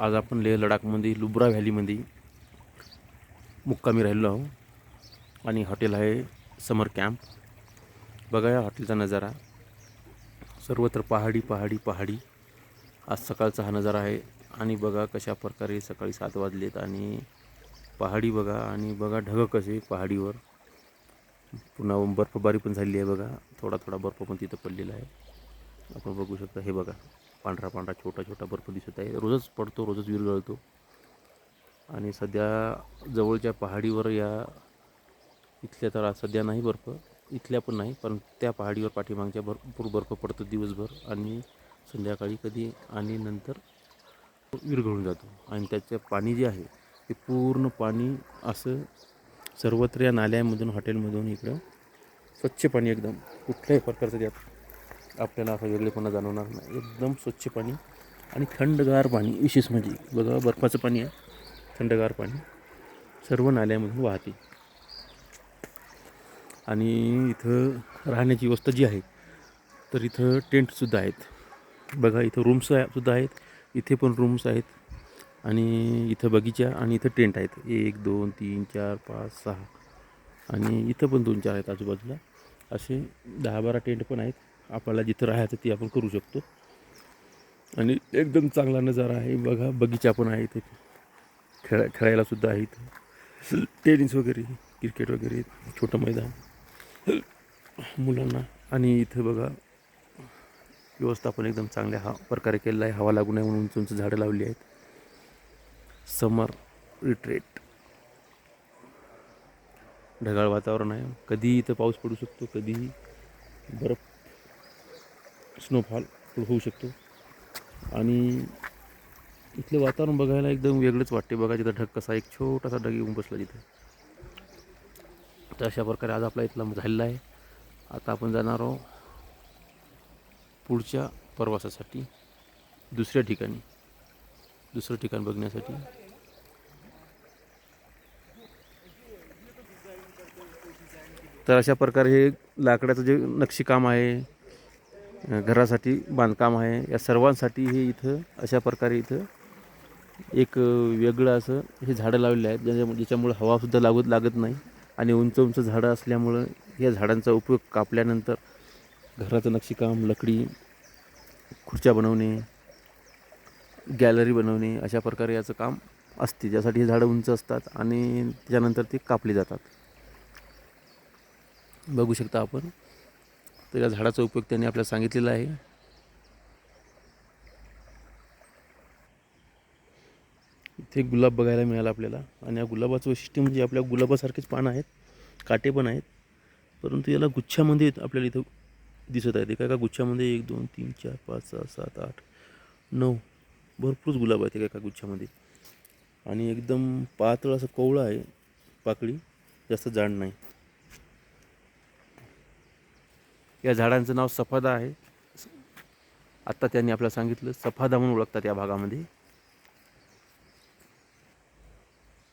आज आपण लेह लडाखमध्ये लुब्रा व्हॅलीमध्ये मुक्कामी राहिलो आहो आणि हॉटेल आहे समर कॅम्प. बघा या हॉटेलचा नजारा. सर्वत्र पहाडी पहाडी पहाडी. आज सकाळचा हा नजारा आहे. आणि बघा कशा प्रकारे सकाळी सात वाजलेत आणि पहाडी बघा. आणि बघा ढग कसे पहाडीवर. पुन्हा बर्फबारी पण झालेली आहे बघा. थोडा थोडा बर्फ पण तिथं पडलेला आहे. आपण बघू शकता. हे बघा. पांढरा पांढरा छोटा छोटा बर्फ दिसत आहे. रोजच पडतो रोजच विरघळतो. आणि सध्या जवळच्या पहाडीवर या इथल्या तर सध्या नाही बर्फ इथल्या पण नाही पण त्या पहाडीवर पाठीमागच्या भरपूर बर्फ पडतो दिवसभर आणि संध्याकाळी कधी आणि नंतर विरघळून जातो. आणि त्याचं पाणी जे आहे ते पूर्ण पाणी असं सर्वत्र या नाल्यामधून हॉटेलमधून इकडं स्वच्छ पाणी एकदम कुठल्याही प्रकारचं त्यात आपल्याला असं वेगळेपणा जाणवणार नाही. एकदम स्वच्छ पाणी आणि थंडगार पाणी विशेष म्हणजे बघा बर्फाचं पाणी आहे थंडगार पाणी सर्व नाल्यामधून वाहते. आणि इथं राहण्याची व्यवस्था जी आहे तर इथं टेंटसुद्धा आहेत. बघा इथं रूम्स सुद्धा आहेत इथे पण रूम्स आहेत आणि इथं बगीचा आणि इथं टेंट आहेत. एक दोन तीन चार पाच सहा आणि इथं पण दोन चार आहेत आजूबाजूला. असे दहा बारा टेंट पण आहेत. आपल्याला जिथं राहायचं ती आपण करू शकतो. आणि एकदम चांगला नजारा आहे. बघा बगीचा पण आहे इथे. खेळा खेळायलासुद्धा आहे इथं. टेनिस वगैरे क्रिकेट वगैरे छोटं मैदान. मुलांना. आणि इथं बघा व्यवस्थापन एकदम चांगल्या हा प्रकारे केलेलं आहे. हवा लागू नये म्हणून उंच उंच झाडं लावली आहेत. समर रिट्रेट ढगाळ वातावरण आहे. कधीही इथं पाऊस पडू शकतो. कधीही बर्फ स्नोफॉल होऊ शकतो. आणि इथले वातावरण बघायला एकदम वेगळंच वाटते बघा तिथं ढग कसा एक छोटासा ढग येऊन बसला तिथे. तर अशा प्रकारे आज आपला इथला झालेला आहे. आता आपण जाणार आहोत पुढच्या प्रवासासाठी दुसऱ्या ठिकाणी. दुसरं ठिकाण बघण्यासाठी. तर अशा प्रकारे हे लाकडाचं जे नक्षीकाम आहे घरासाठी बांधकाम आहे. या सर्वांसाठी हे इथं अशा प्रकारे इथं एक वेगळं असं हे झाडं लावलेले आहेत. ज्याच्या ज्याच्यामुळं हवासुद्धा लागत लागत नाही. आणि उंच उंच झाडं असल्यामुळं या झाडांचा उपयोग कापल्यानंतर घराचं नक्षीकाम लकडी खुर्च्या बनवणे गॅलरी बनवणे अशा प्रकारे याचं काम असते. ज्यासाठी हे झाडं उंच असतात आणि त्याच्यानंतर ते कापली जातात. बघू शकता आपण. तर या झाडाचा उपयोग त्यांनी आपल्याला सांगितलेला आहे. इथे गुलाब बघायला मिळाला आपल्याला. आणि या गुलाबाचं वैशिष्ट्य म्हणजे आपल्या गुलाबासारखेच पानं आहेत काटे पण आहेत. परंतु याला गुच्छामध्ये आपल्याला इथं दिसत आहेत. एका एका गुच्छामध्ये एक दोन तीन चार पाच सहा सात आठ नऊ भरपूरच गुलाब आहेत एका एका गुच्छामध्ये. आणि एकदम पातळ असं कोवळं आहे पाकळी जास्त जाड नाही. या झाडांचं नाव सफादा आहे. आत्ता त्यांनी आपल्याला सांगितलं सफादा म्हणून ओळखतात या भागामध्ये.